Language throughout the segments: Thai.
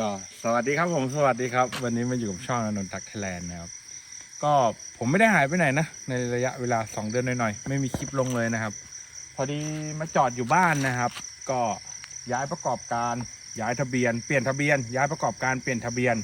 ก็สวัสดีครับผมสวัสดีครับ วันนี้มาอยู่กับช่องอนนทักไทยแลนด์นะครับ ก็ผมไม่ได้หายไปไหนนะ ในระยะเวลา 2 เดือนหน่อยๆ ไม่มีคลิปลงเลยนะครับ พอดีมาจอดอยู่บ้านนะครับ ก็ย้ายประกอบการย้ายทะเบียน เปลี่ยนทะเบียน ย้ายประกอบการเปลี่ยนทะเบียน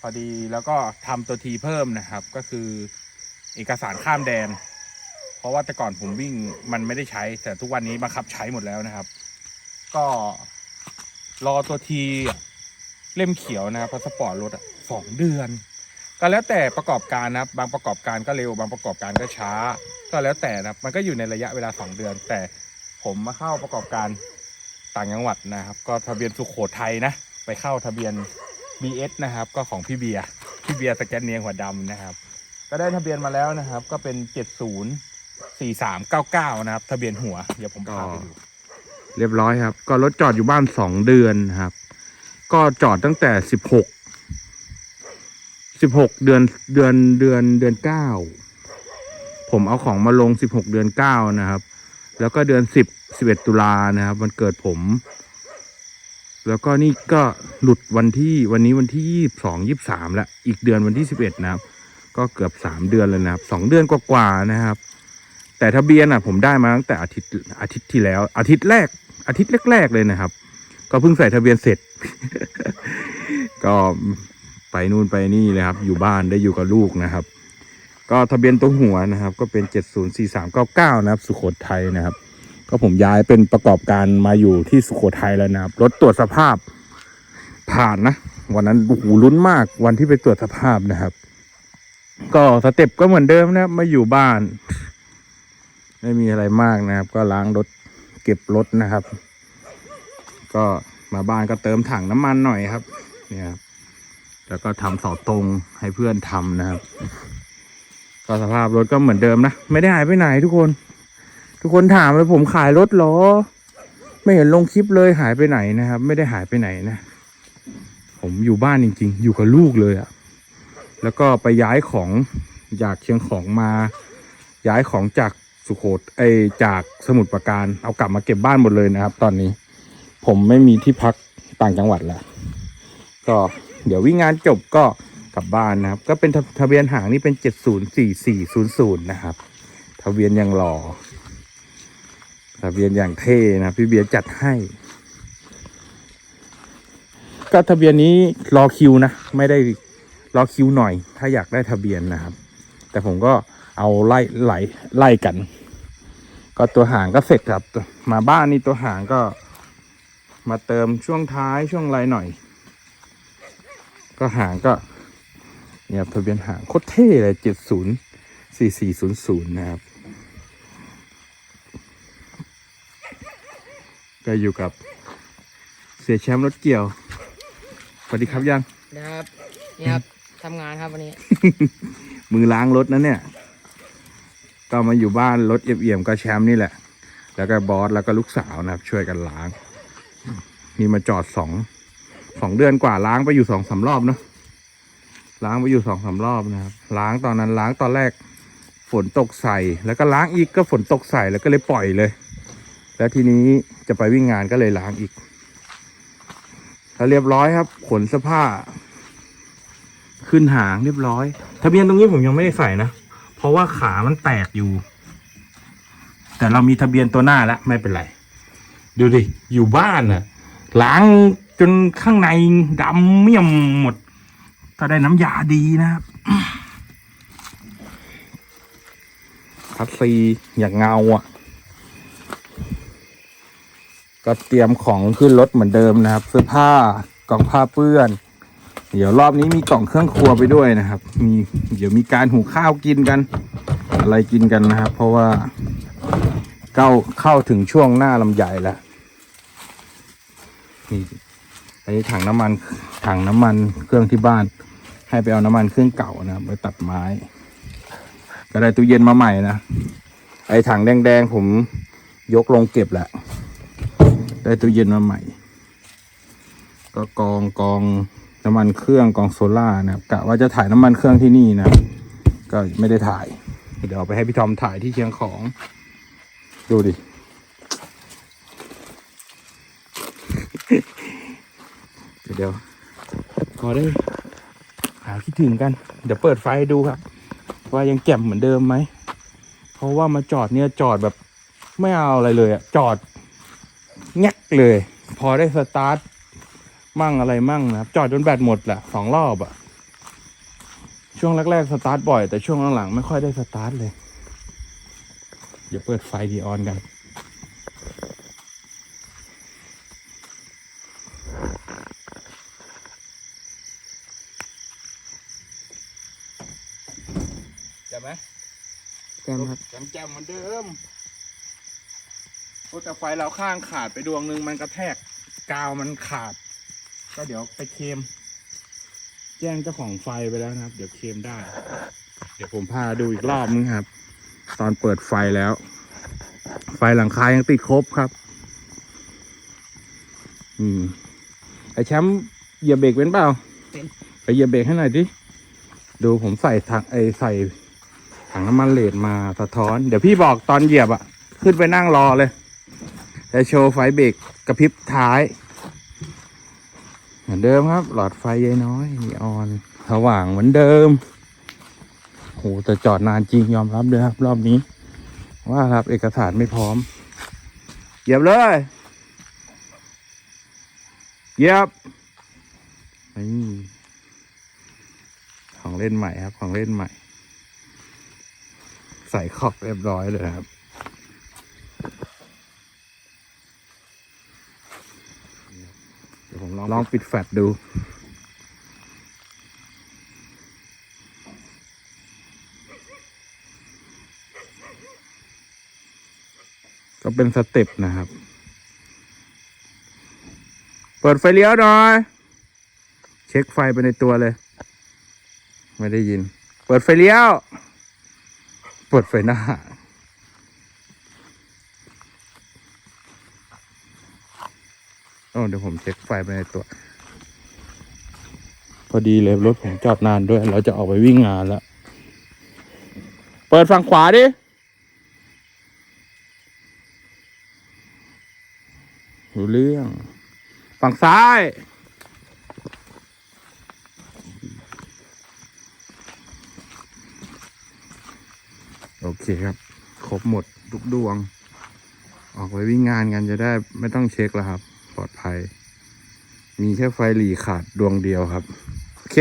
พอดีแล้วก็ทำตัวทีเพิ่มนะครับ ก็คือเอกสารข้ามแดน เพราะว่าแต่ก่อนผมวิ่งมันไม่ได้ใช้ แต่ทุกวันนี้บังคับใช้หมดแล้วนะครับ ก็รอตัวที เล่มเขียวนะครับพาสปอร์ตรถอะสองเดือน ก็แล้วแต่ประกอบการนะครับบางประกอบการก็เร็ว บางประกอบการก็ช้า ก็แล้วแต่นะครับมันก็อยู่ในระยะเวลาสองเดือน แต่ผมมาเข้าประกอบการต่างจังหวัดนะครับ ก็ทะเบียนสุโขทัยนะ ไปเข้าทะเบียน BS นะครับ ก็ของพี่เบียร์พี่เบียร์สแกนเนียงหัวดำนะครับ ก็ได้ทะเบียนมาแล้วนะครับ ก็เป็น 70 4399 นะครับ ทะเบียนหัว เดี๋ยวผมพาไปดู เรียบร้อยครับ ก็รถจอดอยู่บ้านสองเดือนครับ ก็จอดตั้งแต่สิบหกสิบหกเดือนเดือนเดือนเดือนเก้าผมเอาของมาลงสิบหกเดือนเก้านะครับ แล้วก็เดือนสิบสิบเอ็ดตุลานะครับวันเกิดผม แล้วก็นี่ก็หลุดวันที่วันนี้วันที่ยี่สองยี่สามแล้วอีกเดือนวันที่สิบเอ็ดนะครับ ก็เกือบสามเดือนเลยนะครับสองเดือนกว่าๆนะครับ แต่ทะเบียนอะ ผมได้มาตั้งแต่อาทิตย์อาทิตย์ที่แล้ว อาทิตย์แรก อาทิตย์แรกๆเลยนะครับ ก็เพิ่งใส่ทะเบียนเสร็จ ก็ไปนู่นไปนี่เลยครับ อยู่บ้านได้อยู่กับลูกนะครับ ก็ทะเบียนตัวหัวนะครับ ก็เป็นเจ็ดศูนย์สี่สามเก้าเก้านะครับ สุโขทัยนะครับ ก็ผมย้ายเป็นประกอบการมาอยู่ที่สุโขทัยแล้วนะครับ รถตรวจสภาพผ่านนะ วันนั้นโอ้โหลุ้นมากวันที่ไปตรวจสภาพนะครับ ก็สเต็ปก็เหมือนเดิมนะครับมาอยู่บ้าน ไม่มีอะไรมากนะครับ ก็ล้างรถเก็บรถนะครับ ก็มาบ้านก็เติมถังน้ำมันหน่อยครับ เนี่ยครับแล้วก็ทำเสาตรงให้เพื่อนทำนะครับ ก็สภาพรถก็เหมือนเดิมนะ ไม่ได้หายไปไหนทุกคน ทุกคนถามเลยผมขายรถหรอ ไม่เห็นลงคลิปเลยหายไปไหนนะครับ ไม่ได้หายไปไหนนะ ผมอยู่บ้านจริง ๆ อยู่กับลูกเลยอะแล้วก็ไปย้ายของจากเชียงของมา ย้ายของจากสุโขทไอยจากสมุทรปราการ เอากลับมาเก็บบ้านหมดเลยนะครับ ตอนนี้ ผมไม่มีที่พักต่างจังหวัดแล้วก็เดี๋ยววิ่งงานจบก็กลับบ้านนะครับ ก็เป็นทะทะเบียนหางนี่เป็นเจ็ดศูนย์สี่สี่ศูนย์ศูนย์นะครับ ทะเบียนยังหล่อทะเบียนอย่างเท่นะพี่เบียร์จัดให้ ก็ทะเบียนนี้รอคิวนะ ไม่ได้รอคิวหน่อย ถ้าอยากได้ทะเบียนนะครับ แต่ผมก็เอาไล่ไล่ไล่กัน ก็ตัวหางก็เสร็จครับ มาบ้านนี่ตัวหางก็ มาเติมช่วงท้ายช่วงไรหน่อย ก็หางก็เนี่ยทะเบียนหางโคตรเท่เลยเจ็ดศูนย์สี่สี่ศูนย์ศูนย์นะครับ ก็อยู่กับเสียแชมป์รถเกี่ยว สวัสดีครับยังนะครับนี่ครับทำงานครับวันนี้ มือล้างรถนะเนี่ย ก็มาอยู่บ้านรถเอี่ยมๆก็แชมป์นี่แหละ แล้วก็บอสแล้วก็ลูกสาวนะครับ ช่วยกันล้าง นี่มาจอดสองสองเดือนกว่าล้างไปอยู่สองสามรอบเนาะล้างไปอยู่สองสามรอบนะครับ ล้างตอนนั้นล้างตอนแรก ฝนตกใส่แล้วก็ล้างอีกก็ฝนตกใส่แล้วก็เลยปล่อยเลย แล้วทีนี้จะไปวิ่งงานก็เลยล้างอีกแล้วเรียบร้อยครับ ขนเสื้อผ้า ขึ้นหางเรียบร้อย ทะเบียนตรงนี้ผมยังไม่ได้ใส่นะ เพราะว่าขามันแตกอยู่ แต่เรามีทะเบียนตัวหน้าแล้วไม่เป็นไร ดูดิ อยู่บ้านน่ะ ล้างจนข้างในดำเมี่ยมหมด ถ้าได้น้ำยาดีนะครับพัดซีอย่างเงาอะ ก็เตรียมของขึ้นรถเหมือนเดิมนะครับ เสื้อผ้ากล่องผ้าเปื้อน เดี๋ยวรอบนี้มีกล่องเครื่องครัวไปด้วยนะครับ มีเดี๋ยวมีการหุงข้าวกินกัน อะไรกินกันนะครับ เพราะว่าเข้าเข้าถึงช่วงหน้าลำใหญ่แล้ว นี่อันนี้ถังน้ำมันถังน้ำมันเครื่องที่บ้าน ให้ไปเอาน้ำมันเครื่องเก่านะไปตัดไม้ ก็ได้ตู้เย็นมาใหม่นะไอ้ถังแดงๆผมยกลงเก็บแหละได้ตู้เย็นมาใหม่ ก็กองกองน้ำมันเครื่องกองโซล่านะกะว่าจะถ่ายน้ำมันเครื่องที่นี่นะก็ไม่ได้ถ่าย เดี๋ยวไปให้พี่ทอมถ่ายที่เชียงของ ดูดิ เดี๋ยวพอได้หาคิดถึงกัน เดี๋ยวเปิดไฟดูครับ ว่ายังแจ่มเหมือนเดิมไหม เพราะว่ามาจอดเนี่ยจอดแบบไม่เอาอะไรเลยอะจอดแงกเลย พอได้สตาร์ทมั่งอะไรมั่งนะครับจอดจนแบตหมดแหละสองรอบอะช่วงแรกๆสตาร์ทบ่อยแต่ช่วงหลังๆไม่ค่อยได้สตาร์ทเลย เดี๋ยวเปิดไฟดีออนกัน ใช่ไหมแจ่มครับแจ่มแจ่มเหมือนเดิมโอ้แต่ไฟเราข้างขาดไปดวงหนึ่งมันกระแทกกาวมันขาด ก็เดี๋ยวไปเคลมแจ้งเจ้าของไฟไปแล้วนะครับ เดี๋ยวเคลมได้ เดี๋ยวผมพาดูอีกรอบนึงครับ ตอนเปิดไฟแล้ว ไฟหลังคายังติดครบครับ อืมไอแชมป์เหยียบเบรกเป็นเปล่าเป็นไปเหยียบเบรกให้หน่อยดิ ดูผมใส่ถังไอใส่ ถังน้ำมันเลดมาสะท้อน เดี๋ยวพี่บอกตอนเหยียบอะขึ้นไปนั่งรอเลยจะโชว์ไฟเบรกกระพริบท้าย เหมือนเดิมครับ หลอดไฟยายน้อยนีออนสว่างเหมือนเดิมโหแต่จอดนานจริงยอมรับเลยครับ รอบนี้ ว่าครับเอกสารไม่พร้อม เหยียบเลยเหยียบนี่ของเล่นใหม่ครับ ของเล่นใหม่ ใส่ขอบเรียบร้อยเลยครับ เดี๋ยวผมลองลองปิดแฟลชดูก็เป็นสเต็ปนะครับ เปิดไฟเลี้ยวหน่อย เช็คไฟไปในตัวเลย ไม่ได้ยิน เปิดไฟเลี้ยว เปิดไฟหน้าโอ้เดี๋ยวผมเช็คไฟไปในตัว พอดีเลยรถผมจอดนานด้วย เราจะออกไปวิ่งงานแล้ว เปิดฝั่งขวาดิ รู้เรื่อง ฝั่งซ้าย โอเคครับ ครบหมดทุกดวง ออกไปวิ่งงานกันจะได้ไม่ต้องเช็คแล้วครับ ปลอดภัย มีแค่ไฟหลีขาดดวงเดียวครับ โอเค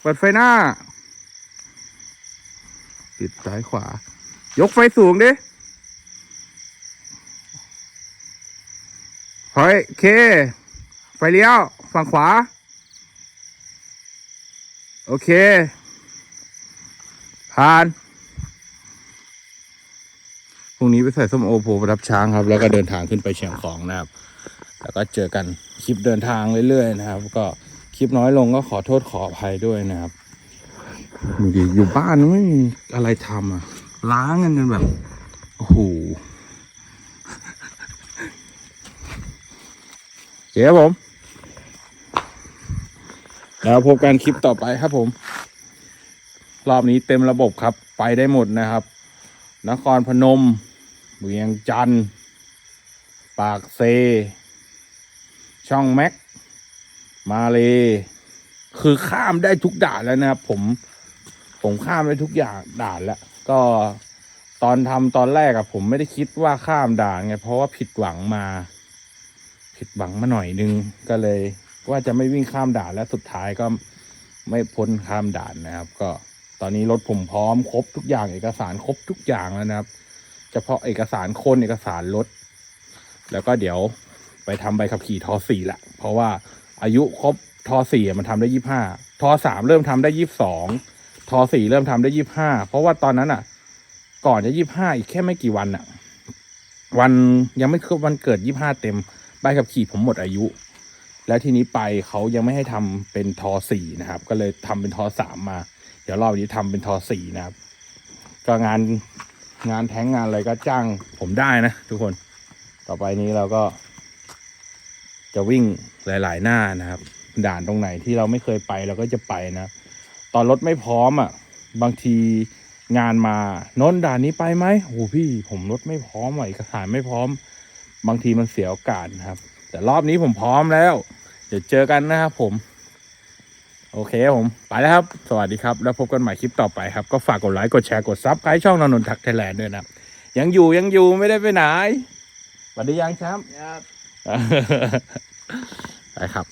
เปิดไฟหน้า ปิดซ้ายขวา ยกไฟสูงดิเฮ้ยโอเค ไฟเลี้ยว ฝั่งขวา โอเค ผ่านพรุ่งนี้ไปใส่ส้มโอโพประดับช้างครับ แล้วก็เดินทางขึ้นไปเชียงของนะครับ แล้วก็เจอกันคลิปเดินทางเรื่อยๆนะครับ ก็คลิปน้อยลงก็ขอโทษขออภัยด้วยนะครับดูดิอยู่บ้านไม่มีอะไรทำอะ ล้างกันจนแบบ โอ้โหเจ๊ผม แล้วพบกันคลิปต่อไปครับผม รอบนี้เต็มระบบครับ ไปได้หมดนะครับ นครพนม เวียงจันทร์ ปากเซ ช่องแม็ก มาเล คือข้ามได้ทุกด่านแล้วนะครับ ผม ผมข้ามได้ทุกอย่างด่านแล้ว ก็ตอนทำตอนแรกอะผมไม่ได้คิดว่าข้ามด่านไง เพราะว่าผิดหวังมา ผิดหวังมาหน่อยนึง ก็เลยว่าจะไม่วิ่งข้ามด่านและสุดท้ายก็ไม่พ้นข้ามด่านนะครับก็ อนนี้รถผมพร้อมครบทุกอย่างเอกสารครบทุกอย่างแล้วนะครับ เฉพาะเอกสารคนเอกสารรถ แล้วก็เดี๋ยวไปทำใบขับขี่ทอสี่ละเพราะว่าอายุครบทอสี่มันทำได้ยี่ห้าทอสามเริ่มทำได้ยี่สองทอสี่เริ่มทำได้ยี่ห้าเพราะว่าตอนนั้นอะ ก่อนจะยี่ห้าอีกแค่ไม่กี่วันอะ วันยังไม่ครบวันเกิดยี่ห้าเต็มใบขับขี่ผมหมดอายุ แล้วทีนี้ไปเขายังไม่ให้ทำเป็นทอสี่นะครับ ก็เลยทำเป็นทอสามมา เดี๋ยวรอบนี้ทำเป็นทอสี่นะครับ ก็งานงานแท้งงานอะไรก็จ้างผมได้นะทุกคน ต่อไปนี้เราก็ จะวิ่งหลาย ๆ หน้านะครับ ด่านตรงไหนที่เราไม่เคยไปเราก็จะไปนะ ตอนรถไม่พร้อมอะ บางทีงานมาโน้นด่านนี้ไปไหมโอ้พี่ผมรถไม่พร้อมเอกสารไม่พร้อม บางทีมันเสียโอกาสนะครับ แต่รอบนี้ผมพร้อมแล้ว เดี๋ยวเจอกันนะครับผม โอเคครับผม ไปแล้วครับ สวัสดีครับ แล้วพบกันใหม่คลิปต่อไปครับ ก็ฝากกดไลค์ กดแชร์ กดซับใครช่องนนนทักไทยแลนด์ด้วยนะครับยังอยู่ยังอยู่ไม่ได้ไปไหนสวัสดียังแชมป์ครับ ไปครับ